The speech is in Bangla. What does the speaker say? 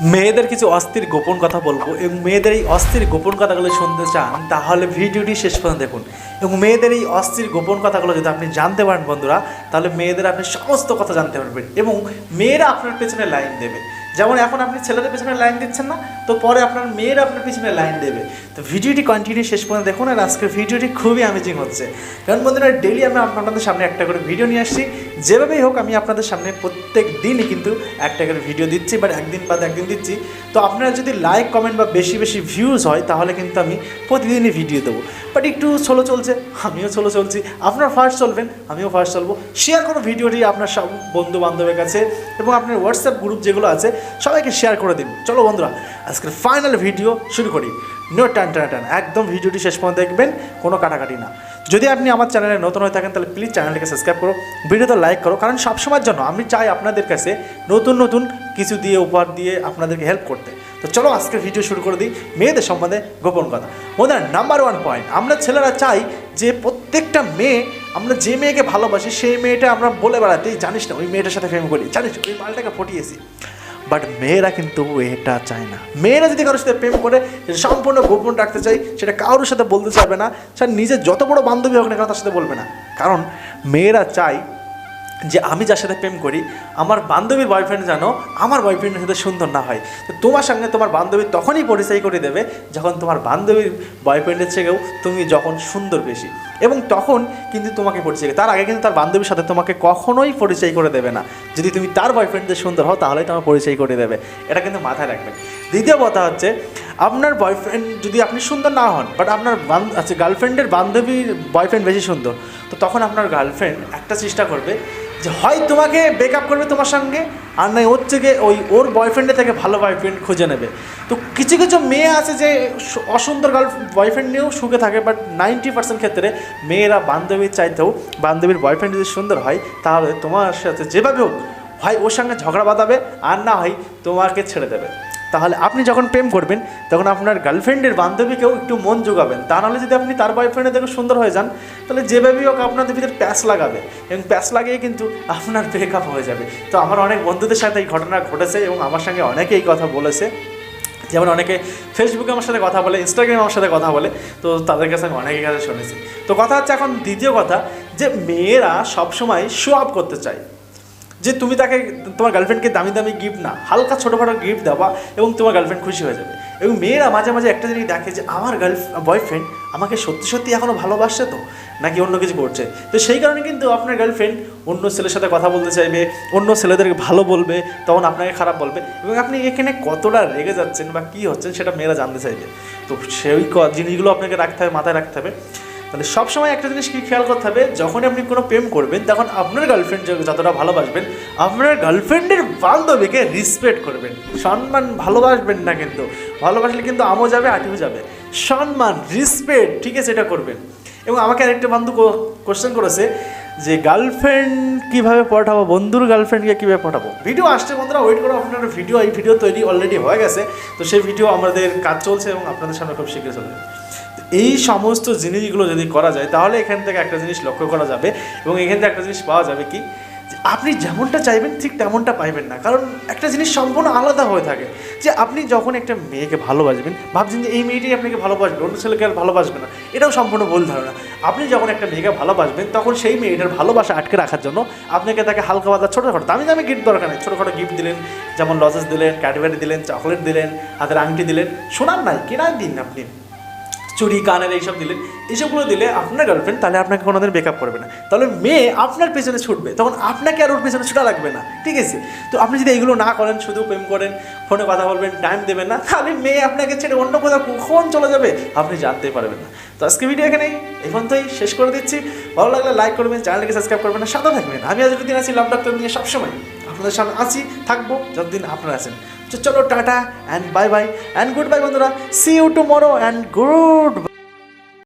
মেয়েদের কিছু অস্থির গোপন কথা বলব এবং মেয়েদের এই অস্থির গোপন কথাগুলো শুনতে চান, তাহলে ভিডিওটি শেষ পর্যন্ত দেখুন। এবং মেয়েদের এই অস্থির গোপন কথাগুলো যদি আপনি জানতে পারেন বন্ধুরা, তাহলে মেয়েদের আপনি সমস্ত কথা জানতে পারবেন এবং মেয়েরা আপনার পেছনে লাইন দেবে। যেমন এখন আপনি ছেলেদের পেছনে লাইন দিচ্ছেন না, তো পরে আপনার মেয়েরা আপনার পিছনে লাইন দেবে। তো ভিডিওটি কন্টিনিউ শেষ পর্যন্ত দেখুন, আর আজকের ভিডিওটি খুবই অ্যামেজিং হচ্ছে। কারণ বন্ধুরা ডেলি আমি আপনাদের সামনে একটা করে ভিডিও নিয়ে আসছি। যেভাবেই হোক, আমি আপনাদের সামনে প্রত্যেক দিনই কিন্তু একটা করে ভিডিও দিচ্ছি বাট একদিন বাদ একদিন দিচ্ছি। তো আপনারা যদি লাইক কমেন্ট বা বেশি বেশি ভিউজ হয়, তাহলে কিন্তু আমি প্রতিদিনই ভিডিও দেবো। বাট একটু সোলো চলছে, আমিও স্লো চলছি। আপনারা ফার্স্ট চলবেন, আমিও ফার্স্ট চলবো। শেয়ার করো ভিডিওটি আপনার সব বন্ধু বান্ধবের কাছে এবং আপনার হোয়াটসঅ্যাপ গ্রুপ যেগুলো আছে, সবাইকে শেয়ার করে দিন। চলো বন্ধুরা, আজকের ফাইনাল ভিডিও শুরু করি। নো টান টান টান একদম ভিডিওটি শেষ পর্যন্ত দেখবেন, কোনো কাটাকাটি না। যদি আপনি আমার চ্যানেলে নতুন হয়ে থাকেন, তাহলে প্লিজ চ্যানেলটিকে সাবস্ক্রাইব করো, ভিডিওতে লাইক করো, কারণ সবসময়ের জন্য আমি চাই আপনাদের কাছে নতুন নতুন কিছু দিয়ে, উপহার দিয়ে আপনাদেরকে হেল্প করতে। তো চলো আজকে ভিডিও শুরু করে দিই, মেয়েদের সম্বন্ধে গোপন কথা। ওদের নাম্বার ওয়ান পয়েন্ট আমরা ছেলেরা চাই যে প্রত্যেকটা মেয়ে, আমরা যে মেয়েকে ভালোবাসি, সেই মেয়েটা আমরা বলে বেড়াতে জানিস না, ওই মেয়েটার সাথে প্রেম করি। জানিস, ওই মালটাকে পটিয়েছি বাট মেয়েরা কিন্তু এটা চায় না। মেয়েরা যদি কারোর সাথে প্রেম করে সম্পূর্ণ গোপন রাখতে চাই সেটা কারোর সাথে বলতে চাইবে না, সে নিজের যত বড় বান্ধবী হোক না কেন তার সাথে বলবে না। কারণ মেয়েরা চায় যে আমি যার সাথে প্রেম করি, আমার বান্ধবীর বয়ফ্রেন্ড যেন আমার বয়ফ্রেন্ডের সাথে সুন্দর না হয়। তো তোমার সঙ্গে তোমার বান্ধবী তখনই পরিচয় করে দেবে যখন তোমার বান্ধবীর বয়ফ্রেন্ডের থেকেও তুমি যখন সুন্দর বেশি। এবং তখন কিন্তু তোমাকে পরিচয় তার আগে কিন্তু তার বান্ধবীর সাথে তোমাকে কখনোই পরিচয় করে দেবে না। যদি তুমি তার বয়ফ্রেন্ডের সুন্দর হও, তাহলেই তোমার পরিচয় করে দেবে। এটা কিন্তু মাথায় রাখবে। দ্বিতীয় কথা হচ্ছে আপনার বয়ফ্রেন্ড যদি আপনি সুন্দর না হন বাট আপনার আচ্ছা গার্লফ্রেন্ডের বান্ধবীর বয়ফ্রেন্ড বেশি সুন্দর, তো তখন আপনার গার্লফ্রেন্ড একটা চেষ্টা করবে যে হয় তোমাকে ব্রেকআপ করবে তোমার সঙ্গে, আর নয় ওর থেকে ওই ওর বয়ফ্রেন্ডের থেকে ভালো বয়ফ্রেন্ড খুঁজে নেবে। তো কিছু কিছু মেয়ে আছে যে অসুন্দর গার্ল বয়ফ্রেন্ড নিয়েও সুখে থাকে বাট নাইনটি পার্সেন্ট ক্ষেত্রে মেয়েরা বান্ধবীর চাইতেও বান্ধবীর বয়ফ্রেন্ড যদি সুন্দর হয়, তাহলে তোমার সাথে যেভাবে হোক, হয় ওর সঙ্গে ঝগড়া বাঁধাবে, আর না হয় তোমাকে ছেড়ে দেবে। তাহলে আপনি যখন প্রেম করবেন, তখন আপনার গার্লফ্রেন্ডের বান্ধবীকেও একটু মন যোগাবেন তা নাহলে যদি আপনি তার বয়ফ্রেন্ডের দেখে সুন্দর হয়ে যান, তাহলে যেভাবেই হোক আপনাদের ভিতরে প্যাস লাগাবে এবং প্যাস লাগিয়ে কিন্তু আপনার ব্রেকআপ হয়ে যাবে। তো আমার অনেক বন্ধুদের সাথে এই ঘটনা ঘটেছে এবং আমার সঙ্গে অনেকে এই কথা বলেছে। যেমন অনেকে ফেসবুকে আমার সাথে কথা বলে ইনস্টাগ্রামে আমার সাথে কথা বলে, তো তাদের কাছে আমি অনেকের কাছে শুনেছি। তো কথা হচ্ছে এখন দ্বিতীয় কথা, যে মেয়েরা সবসময় শো আপ করতে চায়। যে তুমি তাকে, তোমার গার্লফ্রেন্ডকে দামি দামি গিফট না, হালকা ছোটোখাটো গিফট দেওয়া এবং তোমার গার্লফ্রেন্ড খুশি হয়ে যাবে। এবং মেয়েরা মাঝে মাঝে একটা জিনিস দেখে যে, আমার গার্ল বয়ফ্রেন্ড আমাকে সত্যি সত্যি এখনও ভালোবাসছে তো? নাকি অন্য কিছু করছে? তো সেই কারণে কিন্তু আপনার গার্লফ্রেন্ড অন্য ছেলের সাথে কথা বলতে চাইবে, অন্য ছেলেদেরকে ভালো বলবে, তখন আপনাকে খারাপ বলবে এবং আপনি এখানে কতটা রেগে যাচ্ছেন বা কী হচ্ছেন সেটা মেয়েরা জানতে চাইবে। তো সেই জিনিসগুলো আপনাকে রাখতে হবে, মাথায় রাখতে হবে। তাহলে সবসময় একটা জিনিস কি খেয়াল করতে হবে, যখন আপনি কোনো প্রেম করবেন, তখন আপনার গার্লফ্রেন্ড যতটা ভালোবাসবেন, আপনার গার্লফ্রেন্ডের বান্ধবীকে রিসপেক্ট করবেন। সম্মান ভালোবাসবেন না কিন্তু। ভালোবাসলে কিন্তু আমও যাবে আটিও যাবে। সম্মান রিসপেক্ট ঠিক আছে, এটা করবেন। এবং আমাকে আরেকটা বন্ধু কোশ্চেন করেছে যে গার্লফ্রেন্ড কীভাবে পাঠাবো? বন্ধুর গার্লফ্রেন্ডকে কীভাবে পাঠাবো? ভিডিও আসছে বন্ধুরা ওয়েট করো, আপনার ভিডিও এই ভিডিও তৈরি অলরেডি হয়ে গেছে। তো সেই ভিডিও আমাদের কাজ চলছে এবং আপনাদের সামনে খুব শীঘ্রই চলবে এই সমস্ত জিনিসগুলো যদি করা যায়, তাহলে এখান থেকে একটা জিনিস লক্ষ্য করা যাবে এবং এখান থেকে একটা জিনিস পাওয়া যাবে কি? আপনি যেমনটা চাইবেন, ঠিক তেমনটা পাইবেন না। কারণ একটা জিনিস সম্পূর্ণ আলাদা হয়ে থাকে। যে আপনি যখন একটা মেয়েকে ভালোবাসবেন, ভাবছেন যে এই মেয়েটি আপনাকে ভালোবাসবে, অন্য ছেলেকে আর ভালোবাসবে না। এটাও সম্পূর্ণ ভুল ধারণা। আপনি যখন একটা মেয়েকে ভালোবাসবেন, তখন সেই মেয়েটার ভালোবাসা আটকে রাখার জন্য আপনাকে তাকে হালকা পাতলা ছোটোখাটো দামি দামি গিফট দরকার নেই। ছোটোখাটো গিফট দিলেন, যেমন লজেস দিলেন ক্যাডবেরি দিলেন চকলেট দিলেন, হাতের আংটি দিলেন, সোনার নাই, কেনার দিন আপনি। চুরি, কানের এইসব দিলেন এইসবগুলো দিলে আপনার গার্লফ্রেন্ড তাহলে আপনাকে কোনোদিন ব্রেকআপ করবে না। তাহলে মেয়ে আপনার পেছনে ছুটবে, তখন আপনাকে আর ওর পেছনে ছুটা লাগবে না, ঠিক আছে? তো আপনি যদি এগুলো না করেন, শুধু প্রেম করেন ফোনে কথা বলবেন টাইম দেবেন না, তাহলে মেয়ে আপনাকে ছেড়ে অন্য কোথাও কখন চলে যাবে, আপনি জানতে পারবেন না। তো আজকে ভিডিও এখানেই, এই পর্যন্তই শেষ করে দিচ্ছি। ভালো লাগলে লাইক করবেন চ্যানেলকে সাবস্ক্রাইব করবেন না সাদা থাকবেন। আমি আজ দিন আছি লাভ ডাক্তার নিয়ে সবসময়। আপনাদের সামনে আছি, থাকব যতদিন আপনারা আছেন। তো চলো tata and bye bye and good bye বন্ধুরা see you tomorrow and good